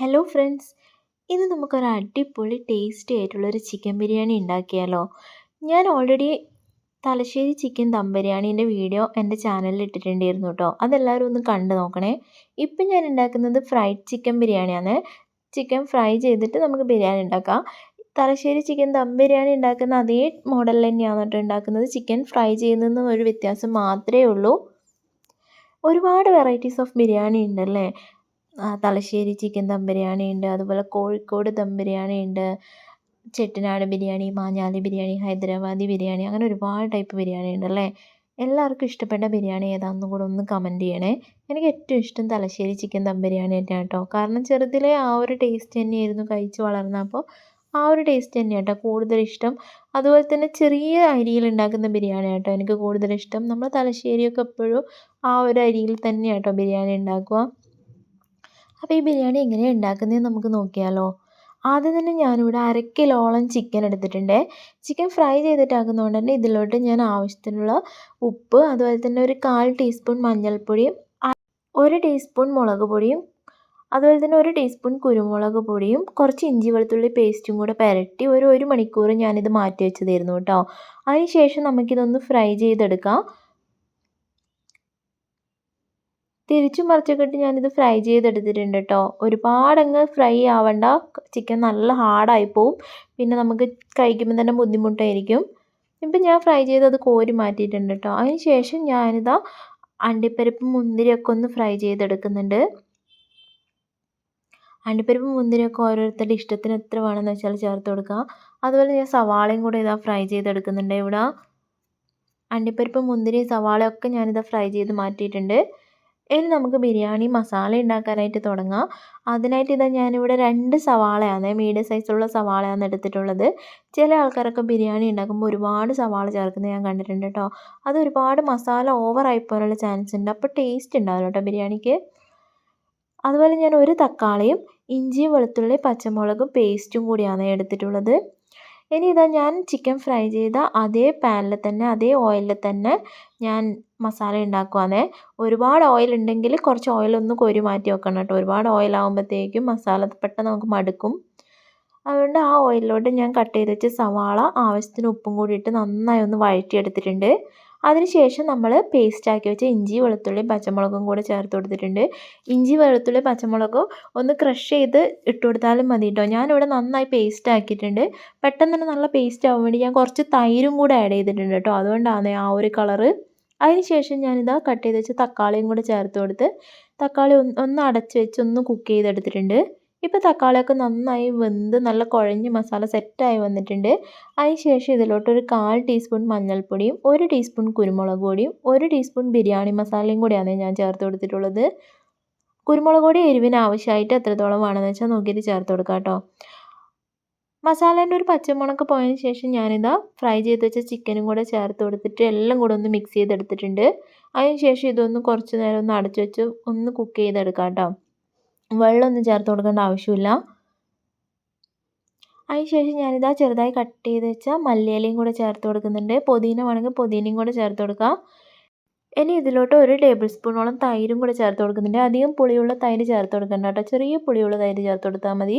Hello friends ഇന്ന് നമുക്കൊരു അടിപൊളി ടേസ്റ്റി ആയിട്ടുള്ളൊരു ചിക്കൻ ബിരിയാണി ഉണ്ടാക്കിയാലോ? ഞാൻ ഓൾറെഡി തലശ്ശേരി ചിക്കൻ ദം ബിരിയാണീന്റെ വീഡിയോ എന്റെ ചാനലിൽ ഇട്ടിട്ടുണ്ടായിരുന്നു കേട്ടോ അതെല്ലാവരും ഒന്ന് കണ്ടു നോക്കണേ. ഇപ്പം ഞാൻ ഉണ്ടാക്കുന്നത് ഫ്രൈഡ് ചിക്കൻ ബിരിയാണിയാണ്. ചിക്കൻ ഫ്രൈ ചെയ്തിട്ട് നമുക്ക് ബിരിയാണി ഉണ്ടാക്കാം. തലശ്ശേരി ചിക്കൻ ദം ബിരിയാണി ഉണ്ടാക്കുന്ന അതേ മോഡൽ തന്നെയാണ് കേട്ടോ ഉണ്ടാക്കുന്നത്. ചിക്കൻ ഫ്രൈ ചെയ്യുന്നതെന്ന് ഒരു വ്യത്യാസം മാത്രമേ ഉള്ളൂ. ഒരുപാട് വെറൈറ്റീസ് ഓഫ് ബിരിയാണി ഉണ്ടല്ലേ? തലശ്ശേരി ചിക്കൻ ദം ബിരിയാണി ഉണ്ട്. അതുപോലെ കോഴിക്കോട് ദം ബിരിയാണി ഉണ്ട്. ചെട്ടിനാട് ബിരിയാണി മാഞ്ഞാലി ബിരിയാണി ഹൈദരാബാദി ബിരിയാണി അങ്ങനെ ഒരുപാട് ടൈപ്പ് ബിരിയാണി ഉണ്ട് അല്ലേ? എല്ലാവർക്കും ഇഷ്ടപ്പെട്ട ബിരിയാണി ഏതാണെന്നും കൂടെ ഒന്ന് കമന്റ് ചെയ്യണേ. എനിക്ക് ഏറ്റവും ഇഷ്ടം തലശ്ശേരി ചിക്കൻ ദം ബിരിയാണി തന്നെയാണ് കേട്ടോ കാരണം ചെറുതിലെ ആ ഒരു ടേസ്റ്റ് തന്നെയായിരുന്നു കഴിച്ച് വളർന്നപ്പോൾ ആ ഒരു ടേസ്റ്റ് തന്നെയാണ് കേട്ടോ കൂടുതൽ ഇഷ്ടം. അതുപോലെ തന്നെ ചെറിയ അരിയിൽ ഉണ്ടാക്കുന്ന ബിരിയാണി കേട്ടോ എനിക്ക് കൂടുതൽ ഇഷ്ടം. നമ്മൾ തലശ്ശേരിയൊക്കെ എപ്പോഴും ആ ഒരു അരിയിൽ തന്നെയാണ് കേട്ടോ ബിരിയാണി ഉണ്ടാക്കുക. അപ്പോൾ ഈ ബിരിയാണി എങ്ങനെയാണ് ഉണ്ടാക്കുന്നതെന്ന് നമുക്ക് നോക്കിയാലോ. ആദ്യം തന്നെ ഞാനിവിടെ അര കിലോളം ചിക്കൻ എടുത്തിട്ടുണ്ട്. ചിക്കൻ ഫ്രൈ ചെയ്തിട്ടാക്കുന്നതുകൊണ്ട് തന്നെ ഇതിലോട്ട് ഞാൻ ആവശ്യത്തിനുള്ള ഉപ്പ് അതുപോലെ തന്നെ ഒരു കാൽ ടീസ്പൂൺ മഞ്ഞൾപ്പൊടിയും ഒരു ടീസ്പൂൺ മുളക് പൊടിയും അതുപോലെ തന്നെ ഒരു ടീസ്പൂൺ കുരുമുളക് പൊടിയും കുറച്ച് ഇഞ്ചി വെളുത്തുള്ളി പേസ്റ്റും കൂടെ പുരട്ടി ഒരു ഒരു മണിക്കൂർ ഞാനിത് മാറ്റി വെച്ചതായിരുന്നു കേട്ടോ. അതിന് ശേഷം നമുക്കിതൊന്ന് ഫ്രൈ ചെയ്തെടുക്കാം. തിരിച്ചും മറിച്ചൊക്കെ ഞാനിത് ഫ്രൈ ചെയ്തെടുത്തിട്ടുണ്ട് കേട്ടോ ഒരുപാടങ്ങ് ഫ്രൈ ആവണ്ട. ചിക്കൻ നല്ല ഹാർഡായി പോവും. പിന്നെ നമുക്ക് കഴിക്കുമ്പോൾ തന്നെ ബുദ്ധിമുട്ടായിരിക്കും. ഇപ്പം ഞാൻ ഫ്രൈ ചെയ്ത് അത് കോരി മാറ്റിയിട്ടുണ്ട് കേട്ടോ അതിന് ശേഷം ഞാനിതാ അണ്ടിപ്പരിപ്പ് മുന്തിരിയൊക്കെ ഒന്ന് ഫ്രൈ ചെയ്തെടുക്കുന്നുണ്ട്. അണ്ടിപ്പരിപ്പ് മുന്തിരിയൊക്കെ ഓരോരുത്തരുടെ ഇഷ്ടത്തിന് എത്ര വേണമെന്ന് വെച്ചാൽ ചേർത്ത് കൊടുക്കുക അതുപോലെ ഞാൻ സവാളയും കൂടെ ഇതാ ഫ്രൈ ചെയ്തെടുക്കുന്നുണ്ട് ഇവിടെ. അണ്ടിപ്പരിപ്പ് മുന്തിരി സവാളയൊക്കെ ഞാനിതാ ഫ്രൈ ചെയ്ത് മാറ്റിയിട്ടുണ്ട്. ഇനി നമുക്ക് ബിരിയാണി മസാല ഉണ്ടാക്കാനായിട്ട് തുടങ്ങാം. അതിനായിട്ട് ഇതാ ഞാനിവിടെ രണ്ട് സവാളയാണ് മീഡിയം സൈസുള്ള സവാളയാണ് എടുത്തിട്ടുള്ളത്. ചില ആൾക്കാരൊക്കെ ബിരിയാണി ഉണ്ടാക്കുമ്പോൾ ഒരുപാട് സവാള ചേർക്കുന്നത് ഞാൻ കണ്ടിട്ടുണ്ട് കേട്ടോ. അത് ഒരുപാട് മസാല ഓവറായി പോകാനുള്ള ചാൻസ് ഉണ്ട്. അപ്പോൾ ടേസ്റ്റ് ഉണ്ടാവില്ല കേട്ടോ ബിരിയാണിക്ക്. അതുപോലെ ഞാൻ ഒരു തക്കാളിയും ഇഞ്ചിയും വെളുത്തുള്ളി പച്ചമുളകും പേസ്റ്റും കൂടിയാണ് എടുത്തിട്ടുള്ളത്. ഇനി ഇതാ ഞാൻ ചിക്കൻ ഫ്രൈ ചെയ്ത അതേ പാനിൽ തന്നെ അതേ ഓയിലിൽ തന്നെ ഞാൻ മസാല ഉണ്ടാക്കുവാണേ ഒരുപാട് ഓയിൽ ഉണ്ടെങ്കിൽ കുറച്ച് ഓയിലൊന്ന് കോരി മാറ്റി വെക്കണം കേട്ടോ. ഒരുപാട് ഓയിലാകുമ്പോഴത്തേക്കും മസാല പെട്ടെന്ന് നമുക്ക് മടുക്കും. അതുകൊണ്ട് ആ ഓയിലിലോട്ട് ഞാൻ കട്ട് ചെയ്ത് വെച്ച് സവാള ആവശ്യത്തിന് ഉപ്പും കൂടി ഇട്ട് നന്നായി ഒന്ന് വഴറ്റിയെടുത്തിട്ടുണ്ട്. അതിനുശേഷം നമ്മൾ പേസ്റ്റാക്കി വെച്ച ഇഞ്ചി വെളുത്തുള്ളി പച്ചമുളകും കൂടെ ചേർത്ത് കൊടുത്തിട്ടുണ്ട്. ഇഞ്ചി വെളുത്തുള്ളി പച്ചമുളകും ഒന്ന് ക്രഷ് ചെയ്ത് ഇട്ട് കൊടുത്താലും മതി കേട്ടോ ഞാനിവിടെ നന്നായി പേസ്റ്റ് ആക്കിയിട്ടുണ്ട്. പെട്ടെന്ന് തന്നെ നല്ല പേസ്റ്റ് ആവാൻ വേണ്ടി ഞാൻ കുറച്ച് തൈരും കൂടെ ആഡ് ചെയ്തിട്ടുണ്ട് കേട്ടോ അതുകൊണ്ടാണ് ആ ഒരു കളറ് അതിനുശേഷം ഞാനിതാ കട്ട് ചെയ്ത് വെച്ച് തക്കാളിയും കൂടെ ചേർത്ത് കൊടുത്ത് തക്കാളി ഒന്ന് അടച്ച് വെച്ച് ഒന്ന് കുക്ക് ചെയ്തെടുത്തിട്ടുണ്ട്. ഇപ്പോൾ തക്കാളിയൊക്കെ നന്നായി വെന്ത് നല്ല കുഴഞ്ഞ് മസാല സെറ്റായി വന്നിട്ടുണ്ട്. അതിനുശേഷം ഇതിലോട്ട് ഒരു കാൽ ടീസ്പൂൺ മഞ്ഞൾപ്പൊടിയും ഒരു ടീസ്പൂൺ കുരുമുളക് പൊടിയും ഒരു ടീസ്പൂൺ ബിരിയാണി മസാലയും കൂടിയാണ് ഞാൻ ചേർത്ത് കൊടുത്തിട്ടുള്ളത്. കുരുമുളക് പൊടി എരിവിന് ആവശ്യമായിട്ട് എത്രത്തോളം വേണമെന്ന് വെച്ചാൽ നോക്കിയിട്ട് ചേർത്ത് കൊടുക്കാം കേട്ടോ. മസാലേന്റെ ഒരു പച്ചമുളക് പോയതിന് ശേഷം ഞാനിതാ ഫ്രൈ ചെയ്ത് വെച്ച ചിക്കനും കൂടെ ചേർത്ത് കൊടുത്തിട്ട് എല്ലാം കൂടെ ഒന്ന് മിക്സ് ചെയ്തെടുത്തിട്ടുണ്ട്. അതിന് ശേഷം ഇതൊന്ന് കുറച്ച് നേരം ഒന്ന് അടച്ചു വെച്ച് ഒന്ന് കുക്ക് ചെയ്തെടുക്കാം കേട്ടോ. വെള്ളമൊന്നും ചേർത്ത് കൊടുക്കേണ്ട ആവശ്യമില്ല. അതിനുശേഷം ഞാനിതാ ചെറുതായി കട്ട് ചെയ്ത് വെച്ച മല്ലിയിലയും കൂടെ ചേർത്ത് കൊടുക്കുന്നുണ്ട്. പുതിന വേണമെങ്കിൽ പുതിനയും കൂടെ ചേർത്ത് കൊടുക്കാം. ഇനി ഇതിലോട്ട് ഒരു ടേബിൾ സ്പൂണോളം തൈരും കൂടെ ചേർത്ത് കൊടുക്കുന്നുണ്ട്. അധികം പുളിയുള്ള തൈര് ചേർത്ത് കൊടുക്കണ്ട കേട്ടോ. ചെറിയ പുളിയുള്ള തൈര് ചേർത്ത് കൊടുത്താൽ മതി.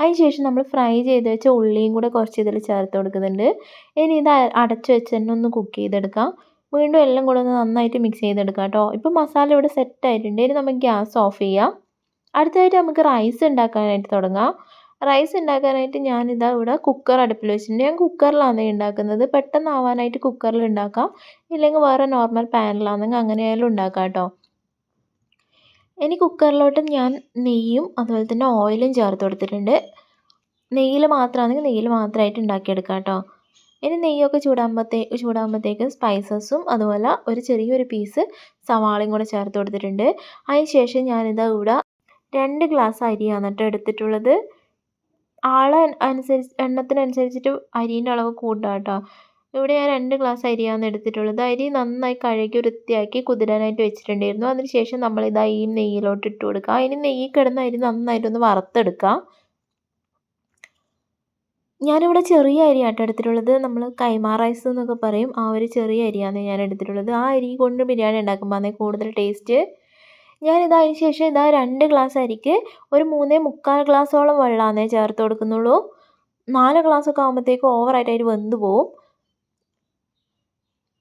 അതിനുശേഷം നമ്മൾ ഫ്രൈ ചെയ്ത് വെച്ച ഉള്ളിയും കൂടെ കുറച്ച് ഇതിൽ ചേർത്ത് കൊടുക്കുന്നുണ്ട്. ഇനി ഇത് അടച്ചു വെച്ച് തന്നെ ഒന്ന് കുക്ക് ചെയ്തെടുക്കാം. വീണ്ടും എല്ലാം കൂടെ ഒന്ന് നന്നായിട്ട് മിക്സ് ചെയ്തെടുക്കാം കേട്ടോ. ഇപ്പോൾ മസാല ഇവിടെ സെറ്റ് ആയിട്ടുണ്ട്. ഇനി നമുക്ക് ഗ്യാസ് ഓഫ് ചെയ്യാം. അടുത്തതായിട്ട് നമുക്ക് റൈസ് ഉണ്ടാക്കാനായിട്ട് തുടങ്ങാം. റൈസ് ഉണ്ടാക്കാനായിട്ട് ഞാനിതാ ഇവിടെ കുക്കർ അടുപ്പിൽ വെച്ചിട്ടുണ്ട്. ഞാൻ കുക്കറിലാണ് ഉണ്ടാക്കുന്നത്. പെട്ടെന്ന് ആവാനായിട്ട് കുക്കറിൽ ഉണ്ടാക്കാം. ഇല്ലെങ്കിൽ വേറെ നോർമൽ പാനിലാണെങ്കിൽ അങ്ങനെയായാലും ഉണ്ടാക്കാം കേട്ടോ. ഇനി കുക്കറിലോട്ട് ഞാൻ നെയ്യും അതുപോലെ തന്നെ ഓയിലും ചേർത്ത് കൊടുത്തിട്ടുണ്ട്. നെയ്യിൽ മാത്രമാണെങ്കിൽ നെയ്യിൽ മാത്രമായിട്ട് ഉണ്ടാക്കിയെടുക്കാം കേട്ടോ. ഇനി നെയ്യൊക്കെ ചൂടാകുമ്പോഴത്തേ ചൂടാകുമ്പോഴത്തേക്കും സ്പൈസസും അതുപോലെ ഒരു ചെറിയൊരു പീസ് സവാളയും കൂടെ ചേർത്ത് കൊടുത്തിട്ടുണ്ട്. അതിന് ശേഷം ഞാനിതാ ഇവിടെ രണ്ട് ഗ്ലാസ് അരിയാണ് കേട്ടോ എടുത്തിട്ടുള്ളത്. ആളെ അനുസരിച്ച് എണ്ണത്തിനനുസരിച്ചിട്ട് അരീന്റെ അളവ് കൂട്ടാം കേട്ടോ. ഇവിടെ ഞാൻ രണ്ട് ഗ്ലാസ് അരിയാണ് എടുത്തിട്ടുള്ളത്. അരി നന്നായി കഴുകി വൃത്തിയാക്കി കുതിരാനായിട്ട് വെച്ചിട്ടുണ്ടായിരുന്നു. അതിനുശേഷം നമ്മളിതാ ഈ നെയ്യിലോട്ട് ഇട്ട് കൊടുക്കുക. അതിന് നെയ്യിൽ കിടന്ന അരി നന്നായിട്ടൊന്ന് വറുത്തെടുക്കുക. ഞാനിവിടെ ചെറിയ അരിയാട്ടോ എടുത്തിട്ടുള്ളത്. നമ്മൾ കൈമാ റൈസ് എന്നൊക്കെ പറയും. ആ ഒരു ചെറിയ അരിയാണ് ഞാൻ എടുത്തിട്ടുള്ളത്. ആ അരി കൊണ്ട് ബിരിയാണി ഉണ്ടാക്കുമ്പോൾ കൂടുതൽ ടേസ്റ്റ്. ഞാനിതാ അതിന് ശേഷം ഇതാ രണ്ട് ഗ്ലാസ് അരിക്ക് ഒരു മൂന്നേ മുക്കാൽ ഗ്ലാസ്സോളം വെള്ളമാണേ ചേർത്ത് കൊടുക്കുന്നുള്ളൂ. നാല് ഗ്ലാസ്സൊക്കെ ആകുമ്പോഴത്തേക്കും ഓവറായിട്ട് അതിൽ വെന്ത് പോവും.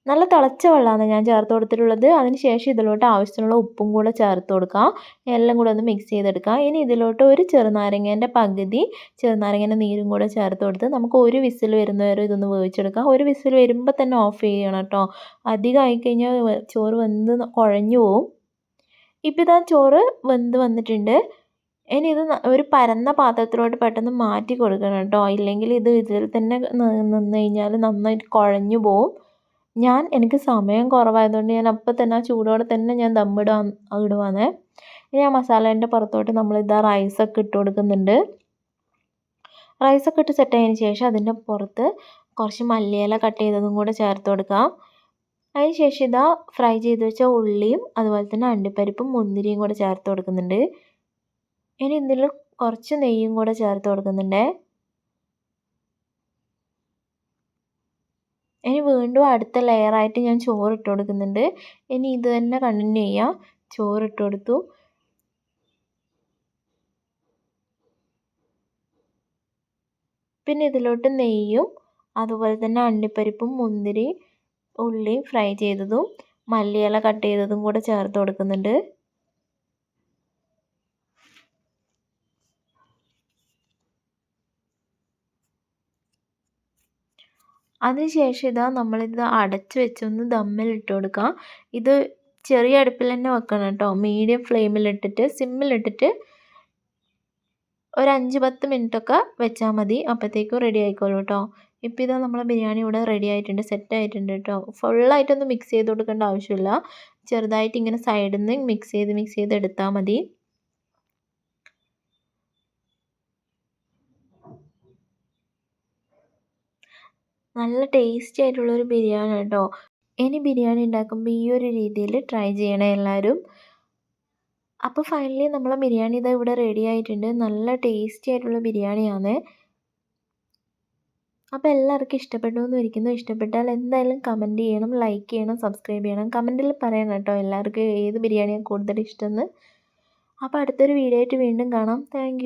നല്ല തിളച്ച വെള്ളമാണ് ഞാൻ ചേർത്ത് കൊടുത്തിട്ടുള്ളത്. അതിന് ശേഷം ഇതിലോട്ട് ആവശ്യത്തിനുള്ള ഉപ്പും കൂടെ ചേർത്ത് കൊടുക്കാം. എല്ലാം കൂടെ ഒന്ന് മിക്സ് ചെയ്തെടുക്കാം. ഇനി ഇതിലോട്ട് ഒരു ചെറുനാരങ്ങേന്റെ പകുതി ചെറുനാരങ്ങേന്റെ നീരും കൂടെ ചേർത്ത് കൊടുത്ത് നമുക്ക് ഒരു വിസിൽ വരുന്നവരെ ഇതൊന്ന് വേവിച്ചെടുക്കാം. ഒരു വിസിൽ വരുമ്പോൾ തന്നെ ഓഫ് ചെയ്യണം കേട്ടോ. അധികം ചോറ് വെന്ത് കുഴഞ്ഞു പോവും. ഇപ്പം ഇതാ ചോറ് വെന്ത് വന്നിട്ടുണ്ട്. ഇനി ഇത് ഒരു പരന്ന പാത്രത്തിലോട്ട് പെട്ടെന്ന് മാറ്റി കൊടുക്കണം കേട്ടോ. ഇല്ലെങ്കിൽ ഇത് ഇതിൽ തന്നെ നിന്ന് കഴിഞ്ഞാൽ നന്നായിട്ട് കുഴഞ്ഞു പോവും. ഞാൻ എനിക്ക് സമയം കുറവായതുകൊണ്ട് ഞാൻ അപ്പം തന്നെ ആ ചൂടോടെ തന്നെ ഞാൻ ദമ്മിടുക ഇടുവാന്നേ. ഇനി ആ മസാലേന്റെ പുറത്തോട്ട് നമ്മളിതാ റൈസൊക്കെ ഇട്ട് കൊടുക്കുന്നുണ്ട്. റൈസൊക്കെ ഇട്ട് സെറ്റ് ആയതിന് ശേഷം അതിന്റെ പുറത്ത് കുറച്ച് മല്ലിയില കട്ട് ചെയ്തതും കൂടെ ചേർത്ത് കൊടുക്കാം. അതിന് ശേഷം ഇതാ ഫ്രൈ ചെയ്ത് വെച്ച ഉള്ളിയും അതുപോലെ തന്നെ അണ്ടിപ്പരിപ്പും മുന്തിരിയും കൂടെ ചേർത്ത് കൊടുക്കുന്നുണ്ട്. ഇനി ഇതിൽ കുറച്ച് നെയ്യും കൂടെ ചേർത്ത് കൊടുക്കുന്നുണ്ട്. ഇനി വീണ്ടും അടുത്ത ലെയറായിട്ട് ഞാൻ ചോറ് ഇട്ട് കൊടുക്കുന്നുണ്ട്. ഇനി ഇത് തന്നെ കണ്ടിന്യൂ ചെയ്യാം. ചോറ് ഇട്ട് കൊടുത്തു. പിന്നെ ഇതിലോട്ട് നെയ്യും അതുപോലെ തന്നെ അണ്ടിപ്പരിപ്പും മുന്തിരി ഉള്ളി ഫ്രൈ ചെയ്തതും മല്ലിയില കട്ട് ചെയ്തതും കൂടെ ചേർത്ത് കൊടുക്കുന്നുണ്ട്. അതിനുശേഷം ഇതാ നമ്മളിത് അടച്ച് വെച്ചൊന്ന് ദമ്മിലിട്ട് കൊടുക്കാം. ഇത് ചെറിയ അടുപ്പിൽ തന്നെ വെക്കണം കേട്ടോ. മീഡിയം ഫ്ലെയിമിലിട്ടിട്ട് സിമ്മിലിട്ടിട്ട് ഒരു അഞ്ച് പത്ത് മിനിറ്റൊക്കെ വെച്ചാൽ മതി. അപ്പോഴത്തേക്കും റെഡി ആയിക്കോളൂ കേട്ടോ. ഇപ്പോൾ ഇതാ നമ്മളെ ബിരിയാണി ഇവിടെ റെഡി ആയിട്ടുണ്ട് സെറ്റ് ആയിട്ടുണ്ട് കേട്ടോ ഫുള്ളായിട്ടൊന്നും മിക്സ് ചെയ്ത് കൊടുക്കേണ്ട ആവശ്യമില്ല. ചെറുതായിട്ട് ഇങ്ങനെ സൈഡിൽ നിന്ന് മിക്സ് ചെയ്ത് മിക്സ് ചെയ്ത് എടുത്താൽ മതി. നല്ല ടേസ്റ്റി ആയിട്ടുള്ളൊരു ബിരിയാണി കേട്ടോ ഇനി ബിരിയാണി ഉണ്ടാക്കുമ്പോൾ ഈ ഒരു രീതിയിൽ ട്രൈ ചെയ്യണേ എല്ലാവരും അപ്പോൾ ഫൈനലി നമ്മളെ ബിരിയാണി ഇതാ ഇവിടെ റെഡി ആയിട്ടുണ്ട്. നല്ല ടേസ്റ്റി ആയിട്ടുള്ള ബിരിയാണിയാണ് അപ്പോൾ എല്ലാവർക്കും ഇഷ്ടപ്പെട്ടു എന്ന് ഇരിക്കുന്നു ഇഷ്ടപ്പെട്ടാൽ എന്തായാലും കമന്റ് ചെയ്യണം ലൈക്ക് ചെയ്യണം സബ്സ്ക്രൈബ് ചെയ്യണം. കമന്റിൽ പറയണം കേട്ടോ എല്ലാവർക്കും ഏത് ബിരിയാണിയാണ് കൂടുതൽ ഇഷ്ടമെന്ന്. അപ്പോൾ അടുത്തൊരു വീഡിയോ ആയിട്ട് വീണ്ടും കാണാം. താങ്ക്